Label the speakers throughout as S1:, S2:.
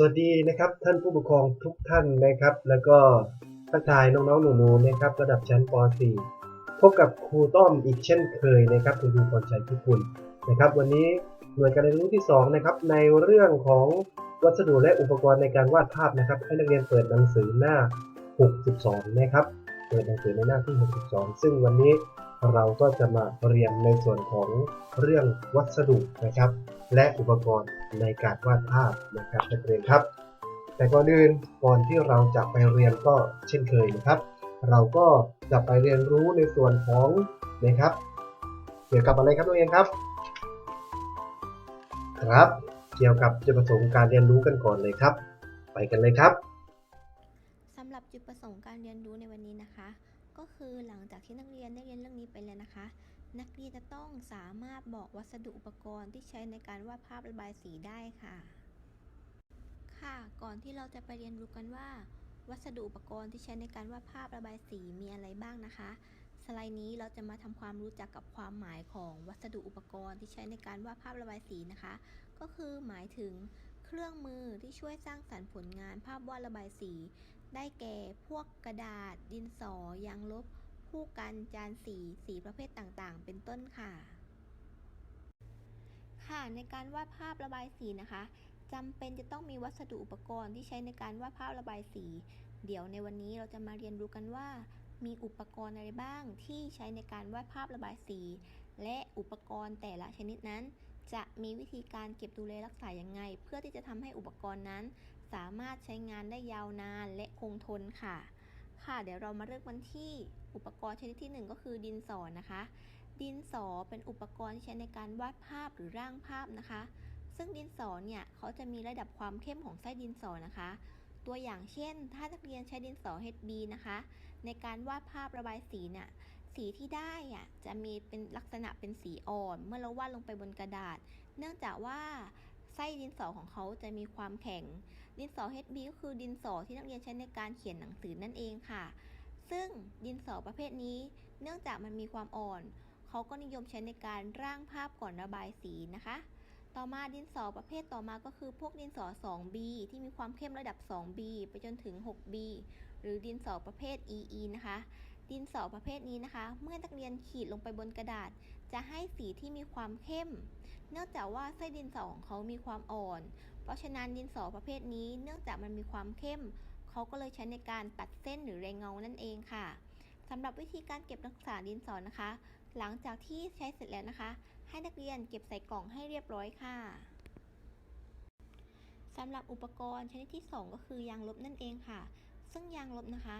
S1: สวัสดีนะครับท่านผู้ปกครองทุกท่านนะครับ แล้วก็ทักทายน้องๆหนูๆนะครับ ระดับชั้นป .4 พบกับครูต้อมอีกเช่นเคยนะครับคุณครูพรชัยทุกคุณนะครับ วันนี้หน่วยการเรียนรู้ที่2นะครับในเรื่องของวัสดุและอุปกรณ์ในการวาดภาพนะครับ ให้นักเรียนเปิดหนังสือหน้า 62 นะครับ เปิดหนังสือในหน้าที่ 62 ซึ่งวันนี้ เราก็จะมาเรียนในส่วนของเรื่องวัสดุนะครับ และอุปกรณ์ในการวาดภาพนะครับนักเรียนครับ แต่ก่อนอื่นก่อนที่เราจะไปเรียนก็เช่นเคยนะครับ เราก็จะไปเรียนรู้ในส่วนของนะครับ เกี่ยวกับอะไรครับนักเรียนครับ ครับ เกี่ยวกับจุดประสงค์การเรียนรู้กันก่อนเลยครับ ไปกันเลยครับ
S2: สำหรับจุดประสงค์การเรียนรู้ในวันนี้นะคะ ก็คือหลังจากที่นักเรียนได้เรียนเรื่องนี้ไปแล้วนะคะ นักเรียนจะต้องสามารถบอกวัสดุอุปกรณ์ที่ใช้ในการวาดภาพระบายสีได้ค่ะ ค่ะ ก่อนที่เราจะไปเรียนรู้กันว่า วัสดุอุปกรณ์ที่ใช้ในการวาดภาพระบายสีมีอะไรบ้างนะคะ สไลด์นี้เราจะมาทำความรู้จักกับความหมายของวัสดุอุปกรณ์ที่ใช้ในการวาดภาพระบายสีนะคะ ก็คือหมายถึงเครื่องมือที่ช่วยสร้างสรรค์ผลงานภาพวาดระบายสี ได้แก่พวกกระดาษ ดินสอ ยางลบผู้กัน จานสี สีประเภทต่างๆ เป็นต้นค่ะ ค่ะ ในการวาดภาพระบายสีนะคะจำเป็นจะต้องมีวัสดุอุปกรณ์ที่ใช้ในการวาดภาพระบายสี เดี๋ยวในวันนี้เราจะมาเรียนรู้กันว่า มีอุปกรณ์อะไรบ้างที่ใช้ในการวาดภาพระบายสี และอุปกรณ์แต่ละชนิดนั้น จะมีวิธีการเก็บดูแลรักษาอย่างไง เพื่อที่จะทำให้อุปกรณ์นั้น สามารถใช้งานได้ยาวนานและคงทนค่ะ ค่ะ เดี๋ยวเรามาเริ่มกันที่อุปกรณ์ชนิดที่ 1 ก็คือดินสอนะคะ ดินสอเป็นอุปกรณ์ที่ใช้ในการวาดภาพหรือร่างภาพนะคะ ซึ่งดินสอเนี่ยเขาจะมีระดับความเข้มของไส้ดินสอนะคะ ตัวอย่างเช่น ถ้านักเรียนใช้ดินสอ HB นะคะ ในการวาดภาพระบายสีเนี่ย สีที่ได้อะจะมีเป็นลักษณะเป็นสีอ่อน เมื่อเราวาดลงไปบนกระดาษ เนื่องจากว่าไส้ดินสอของเขาจะมีความแข็ง ดินสอ HB ก็คือดินสอที่นักเรียนใช้ในการเขียนหนังสือนั่นเองค่ะ ซึ่งดินสอประเภทนี้ เนื่องจากมันมีความอ่อน เขาก็นิยมใช้ในการร่างภาพก่อนระบายสีนะคะ ต่อมาดินสอประเภทต่อมาก็คือพวกดินสอ 2B ที่มีความเข้มระดับ 2B ไปจนถึง 6B หรือดินสอประเภท EE นะคะ ดินสอประเภทนี้นะคะ เมื่อนักเรียนขีดลงไปบนกระดาษ จะให้สีที่มีความเข้ม เนื่องจากว่าไส้ดินสอของเขามีความอ่อน เพราะฉะนั้นดินสอประเภทนี้เนื่องจากมันมีความเข้ม เขาก็เลยใช้ในการตัดเส้นหรือแรงเงานั่นเองค่ะสำหรับวิธีการเก็บรักษาดินสอนะคะ หลังจากที่ใช้เสร็จแล้วนะคะ ให้นักเรียนเก็บใส่กล่องให้เรียบร้อยค่ะสำหรับอุปกรณ์ชนิดที่ 2 ก็คือยางลบนั่นเองค่ะ ซึ่งยางลบนะคะ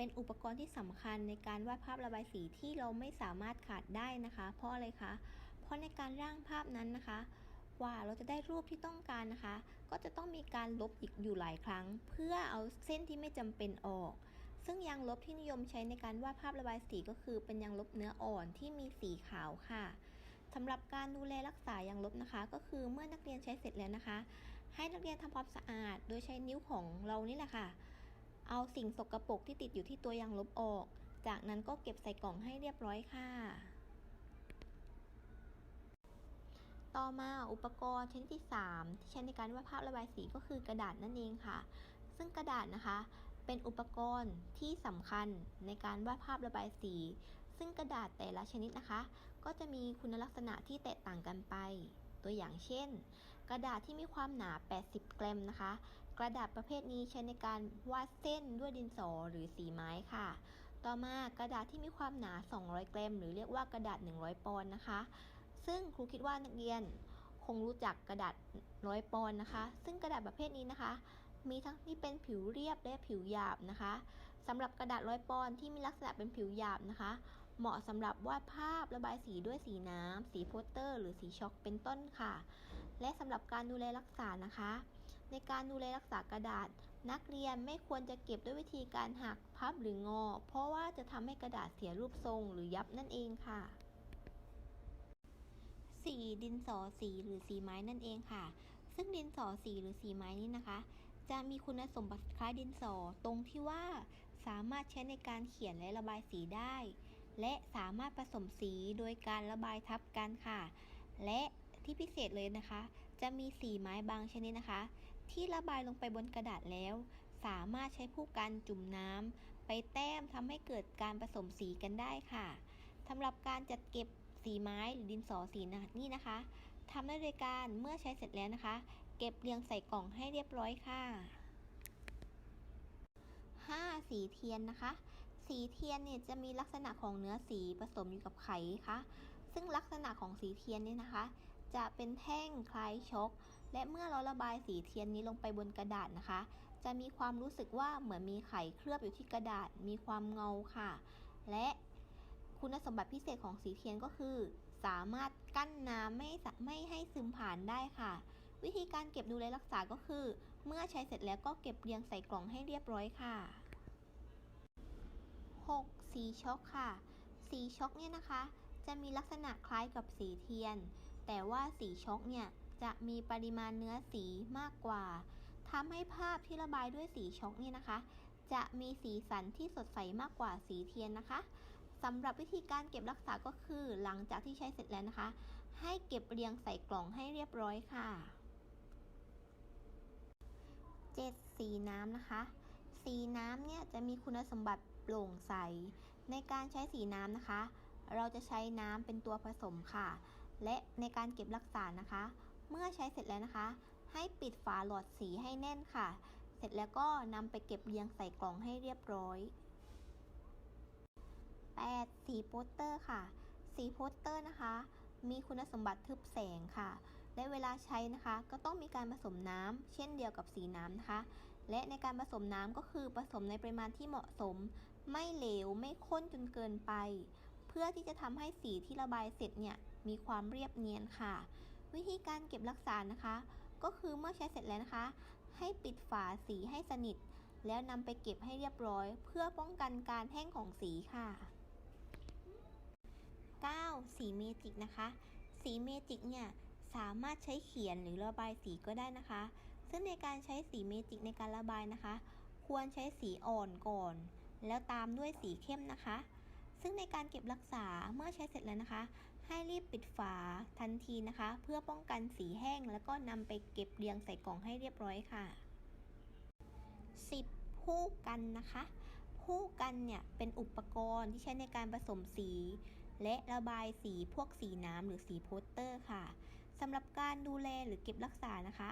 S2: เป็นอุปกรณ์ที่สำคัญในการวาดภาพระบายสีที่เราไม่สามารถขาดได้นะคะ เพราะอะไรคะ เพราะในการร่างภาพนั้นนะคะกว่าเราจะได้รูปที่ต้องการนะคะ ก็จะต้องมีการลบอีกอยู่หลายครั้ง เพื่อเอาเส้นที่ไม่จำเป็นออก ซึ่งยางลบที่นิยมใช้ในการวาดภาพระบายสีก็คือเป็นยางลบเนื้ออ่อนที่มีสีขาวค่ะสำหรับการดูแลรักษายางลบนะคะ ก็คือเมื่อนักเรียนใช้เสร็จแล้วนะคะ ให้นักเรียนทำความสะอาด โดยใช้นิ้วของเรานี่แหละค่ะ เอาสิ่งสกรปรกที่ติดอยู่ที่ตัวยางลบออก จากนั้นก็เก็บใส่กล่องให้เรียบร้อยค่ะ ต่อมาอุปกรณ์ชนิดที่ 3 ที่ใช้ในการวาดภาพระบายสีก็คือกระดาษนั่นเองค่ะ ซึ่งกระดาษนะคะเป็นอุปกรณ์ที่สำคัญในการวาดภาพระบายสี ซึ่งกระดาษแต่ละชนิดนะคะ ก็จะมีคุณลักษณะที่แตกต่างกันไป ตัวอย่างเช่น กระดาษที่มีความหนา 80 กรัมนะคะ กระดาษประเภทนี้ใช้ในการวาดเส้นด้วยดินสอหรือสีไม้ค่ะ ต่อมากระดาษที่มีความหนา 200 กรัม หรือเรียกว่ากระดาษ 100 ปอนด์นะคะ ซึ่งครูคิดว่านักเรียนคงรู้จักกระดาษ100ปอนด์นะคะ ซึ่งกระดาษประเภทนี้นะคะ มีทั้งที่เป็นผิวเรียบและผิวหยาบนะคะสำหรับกระดาษร้อยปอนด์ที่มีลักษณะเป็นผิวหยาบนะคะ เหมาะสำหรับวาดภาพระบายสีด้วยสีน้ำสีโปสเตอร์ หรือสีช็อกเป็นต้นค่ะ และสำหรับการดูแลรักษานะคะ ในการดูแลรักษากระดาษ นักเรียนไม่ควรจะเก็บด้วยวิธีการหักพับหรืองอ เพราะว่าจะทำให้กระดาษเสียรูปทรงหรือยับนั่นเองค่ะสีดินสอสีหรือสีไม้นั่นเองค่ะ ซึ่งดินสอสีหรือสีไม้นี้นะคะ จะมีคุณสมบัติคล้ายดินสอตรงที่ว่าสามารถใช้ในการเขียนและระบายสีได้ และสามารถผสมสีโดยการระบายทับกันค่ะ และที่พิเศษเลยนะคะ จะมีสีไม้บางชนิดนะคะ ที่ระบายลงไปบนกระดาษแล้ว สามารถใช้ผู้กันจุ่มน้ำไปแต้มทำให้เกิดการผสมสีกันได้ค่ะสำหรับการจัดเก็บสีไม้หรือดินสอสีนะนี่นะคะทำได้โดยการเมื่อใช้เสร็จแล้วนะคะ เก็บเรียงใส่กล่องให้เรียบร้อยค่ะ 5. สีเทียนนะคะ สีเทียนเนี่ยจะมีลักษณะของเนื้อสีผสมอยู่กับไข่ค่ะ ซึ่งลักษณะของสีเทียนเนี่ยนะคะ จะเป็นแท่งคล้ายช็อก และเมื่อเราระบายสีเทียนนี้ลงไปบนกระดาษนะคะ จะมีความรู้สึกว่าเหมือนมีไข่เคลือบอยู่ที่กระดาษ มีความเงาค่ะ และคุณสมบัติพิเศษของสีเทียนก็คือ สามารถกั้นน้ำไม่ไม่ให้ซึมผ่านได้ค่ะ วิธีการเก็บดูแลรักษาก็คือ เมื่อใช้เสร็จแล้วก็เก็บเรียงใส่กล่องให้เรียบร้อยค่ะ 6. สีช็อกค่ะ สีช็อกเนี่ยนะคะ จะมีลักษณะคล้ายกับสีเทียน แต่ว่าสีช็อกเนี่ย จะมีปริมาณเนื้อสีมากกว่าทำให้ภาพที่ระบายด้วยสีช็อกนี่นะคะ จะมีสีสันที่สดใสมากกว่าสีเทียนนะคะสำหรับวิธีการเก็บรักษาก็คือ หลังจากที่ใช้เสร็จแล้วนะคะ ให้เก็บเรียงใส่กล่องให้เรียบร้อยค่ะ 7. สีน้ำนะคะ สีน้ำเนี่ยจะมีคุณสมบัติโปร่งใส ในการใช้สีน้ำนะคะ เราจะใช้น้ำเป็นตัวผสมค่ะ และในการเก็บรักษานะคะ เมื่อใช้เสร็จแล้วนะคะ ให้ปิดฝาหลอดสีให้แน่นค่ะ เสร็จแล้วก็นำไปเก็บเรียงใส่กล่องให้เรียบร้อย 8. สีโปสเตอร์ค่ะ สีโปสเตอร์นะคะ มีคุณสมบัติทึบแสงค่ะ และเวลาใช้นะคะ ก็ต้องมีการผสมน้ำเช่นเดียวกับสีน้ำนะคะ และในการผสมน้ำก็คือผสมในปริมาณที่เหมาะสม ไม่เหลวไม่ข้นจนเกินไป เพื่อที่จะทำให้สีที่ระบายเสร็จเนี่ยมีความเรียบเนียนค่ะ วิธีการเก็บรักษานะคะ ก็คือเมื่อใช้เสร็จแล้วนะคะ ให้ปิดฝาสีให้สนิท แล้วนำไปเก็บให้เรียบร้อย เพื่อป้องกันการแห้งของสีค่ะ 9. สีเมจิกนะคะ สีเมจิกเนี่ยสามารถใช้เขียนหรือระบายสีก็ได้นะคะ ซึ่งในการใช้สีเมจิกในการระบายนะคะ ควรใช้สีอ่อนก่อน แล้วตามด้วยสีเข้มนะคะ ซึ่งในการเก็บรักษาเมื่อใช้เสร็จแล้วนะคะ ให้รีบปิดฝาทันทีนะคะ เพื่อป้องกันสีแห้ง แล้วก็นำไปเก็บเรียงใส่กล่องให้เรียบร้อยค่ะ 10. ผู้กันนะคะผู้กันเนี่ยเป็นอุปกรณ์ที่ใช้ในการผสมสี และระบายสีพวกสีน้ำหรือสีโปสเตอร์ค่ะสำหรับการดูแลหรือเก็บรักษานะคะ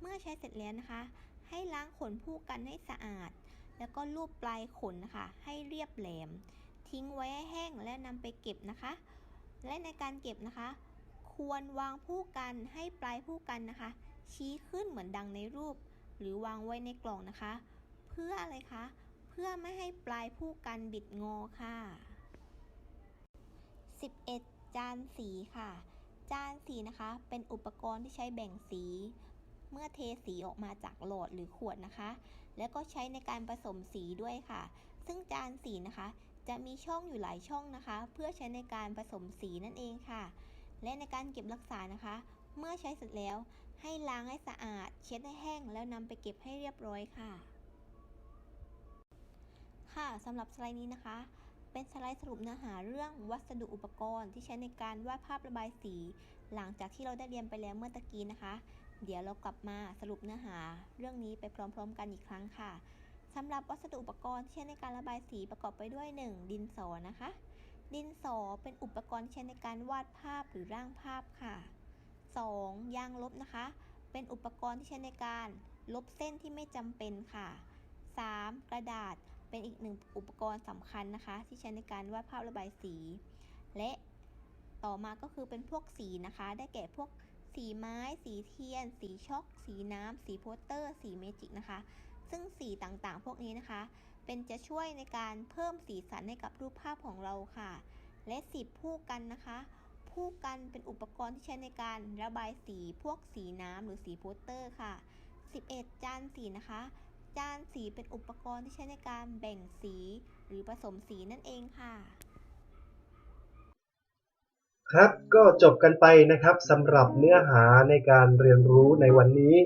S2: เมื่อใช้เสร็จแล้วนะคะ ให้ล้างขนผู้กันให้สะอาด แล้วก็ลูบปลายขนนะคะ ให้เรียบแหลม ทิ้งไว้ให้แห้งและนำไปเก็บนะคะ และในการเก็บนะคะ ควรวางผู้กันให้ปลายผู้กันนะคะ ชี้ขึ้นเหมือนดังในรูป หรือวางไว้ในกล่องนะคะ เพื่ออะไรคะ เพื่อไม่ให้ปลายผู้กันบิดงอค่ะ 11 จานสีค่ะ จานสีนะคะ เป็นอุปกรณ์ที่ใช้แบ่งสี เมื่อเทสีออกมาจากหลอดหรือขวดนะคะ แล้วก็ใช้ในการผสมสีด้วยค่ะ ซึ่งจานสีนะคะ จะมีช่องอยู่หลายช่องนะคะ เพื่อใช้ในการผสมสีนั่นเองค่ะ และในการเก็บรักษานะคะ เมื่อใช้เสร็จแล้ว ให้ล้างให้สะอาด เช็ดให้แห้ง แล้วนำไปเก็บให้เรียบร้อยค่ะ ค่ะสำหรับสไลด์นี้นะคะ เป็นสไลด์สรุปเนื้อหาเรื่องวัสดุอุปกรณ์ที่ใช้ในการวาดภาพระบายสี หลังจากที่เราได้เรียนไปแล้วเมื่อตะกี้นะคะ เดี๋ยวเรากลับมาสรุปเนื้อหา เรื่องนี้ไปพร้อม ๆ กันอีกครั้งค่ะ สำหรับวัสดุอุปกรณ์ที่ใช้ในการระบายสีประกอบไปด้วย 1. ดินสอนะคะ ดินสอเป็นอุปกรณ์ที่ใช้ในการวาดภาพหรือร่างภาพค่ะ 2. ยางลบนะคะ เป็นอุปกรณ์ที่ใช้ในการลบเส้นที่ไม่จำเป็นค่ะ 3. กระดาษเป็นอีกหนึ่งอุปกรณ์สำคัญนะคะ ที่ใช้ในการวาดภาพระบายสี และต่อมาก็คือเป็นพวกสีนะคะ ได้แก่พวกสีไม้ สีเทียน สีช็อก สีน้ำ สีโปสเตอร์ สีเมจิกนะคะ ซึ่งสีต่างๆ พวกนี้นะคะ เป็นจะช่วยในการเพิ่มสีสันให้กับรูปภาพของเราค่ะ และสิบผู้กันนะคะผู้กันเป็นอุปกรณ์ที่ใช้ในการระบายสีพวกสีน้ำหรือสีโปสเตอร์ค่ะ 11 จานสีนะคะ จานสีเป็นอุปกรณ์ที่ใช้ในการแบ่งสีหรือผสมสีนั่นเองค่ะ
S1: ครับก็จบกันไปนะครับสำหรับเนื้อหาในการเรียนรู้ในวันนี้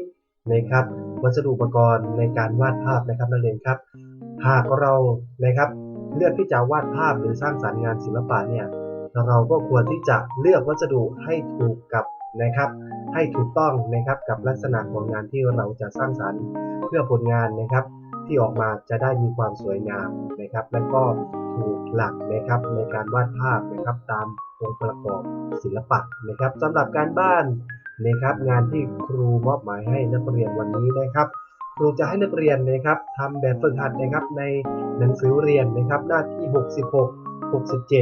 S1: นะครับ วัสดุอุปกรณ์ในการวาดภาพนะครับนักเรียนครับหากเรานะครับเลือกที่จะวาดภาพหรือสร้างสรรค์งานศิลปะเนี่ยเราก็ควรที่จะเลือกวัสดุให้ถูกกับนะครับ ให้ถูกต้องนะครับกับลักษณะของงานที่เราจะสร้างสรรค์เพื่อผลงานนะครับ ที่ออกมาจะได้มีความสวยงามนะครับ และก็ถูกหลักนะครับในการวาดภาพนะครับตามองค์ประกอบศิลปะนะครับสำหรับการบ้าน นะครับ งานที่ครูมอบหมายให้นักเรียนวันนี้นะครับครูจะให้นักเรียนนะครับทำแบบฝึกหัดนะครับในหนังสือเรียนนะครับ หน้าที่ 66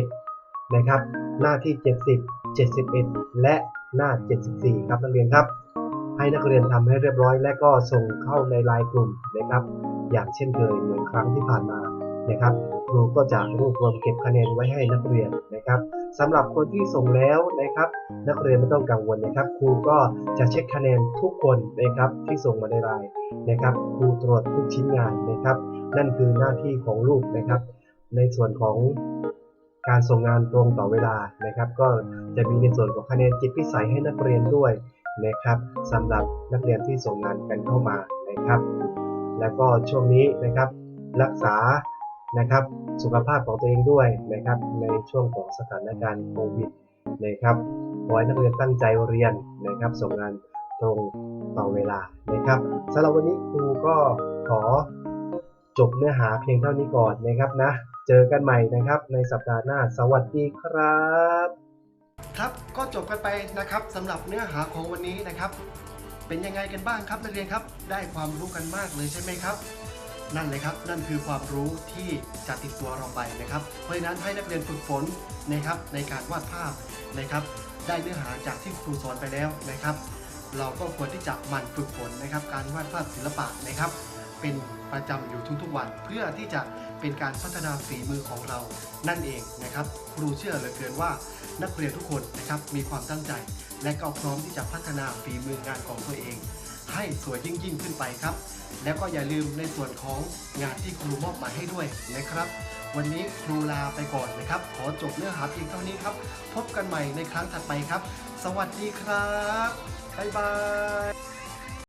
S1: 67 นะครับ หน้าที่ 70 71 และหน้า 74 ครับนักเรียนครับ ให้นักเรียนทำให้เรียบร้อย และก็ส่งเข้าในไลน์กลุ่มนะครับ อย่างเช่นเคยเหมือนครั้งที่ผ่านมานะครับ ครูก็จะรวบรวมเก็บคะแนนไว้ให้นักเรียนนะครับ สำหรับคนที่ส่งแล้วนะครับ นักเรียนไม่ต้องกังวลนะครับ ครูก็จะเช็คคะแนนทุกคนนะครับที่ส่งมาในไลน์นะครับ ครูตรวจทุกชิ้นงานนะครับ นั่นคือหน้าที่ของลูกนะครับ ในส่วนของการส่งงานตรงต่อเวลานะครับ ก็จะมีในส่วนของคะแนนจิตพิสัยให้นักเรียนด้วยนะครับสำหรับนักเรียนที่ส่งงานกันเข้ามานะครับ แล้วก็ช่วงนี้นะครับ รักษา นะครับ สุขภาพของตัวเองด้วยนะครับ ในช่วงของสถานการณ์โควิดนะครับขอให้นักเรียนตั้งใจเรียนนะครับ ส่งงานตรงต่อเวลานะครับสำหรับวันนี้ครูก็ขอจบเนื้อหาเพียงเท่านี้ก่อนนะครับนะ เจอกันใหม่นะครับ ในสัปดาห์หน้า สวัสดีครับ
S3: ครับก็จบกันไปนะครับสำหรับเนื้อหาของวันนี้นะครับ เป็นยังไงกันบ้างครับนักเรียนครับ ได้ความรู้กันมากเลยใช่ไหมครับ นั่นเลยครับ นั่นคือความรู้ที่จะติดตัวเราไปนะครับ เพราะฉะนั้นให้นักเรียนฝึกฝนนะครับในการวาดภาพนะครับ ได้เนื้อหาจากที่ครูสอนไปแล้วนะครับ เราก็ควรที่จะหมั่นฝึกฝนนะครับ การวาดภาพศิลปะนะครับ เป็นประจำอยู่ทุกๆวัน เพื่อที่จะเป็นการพัฒนาฝีมือของเรานั่นเองนะครับ ครูเชื่อเหลือเกินว่านักเรียนทุกคนนะครับมีความตั้งใจ และก็พร้อมที่จะพัฒนาฝีมืองานของตัวเอง ให้สวยยิ่งยิ่งขึ้นไปครับ แล้วก็อย่าลืมในส่วนของงานที่ครูมอบหมายให้ด้วยนะครับ วันนี้ครูลาไปก่อนนะครับ ขอจบเนื้อหาเพียงเท่านี้ครับ พบกันใหม่ในครั้งถัดไปครับ สวัสดีครับบ๊ายบาย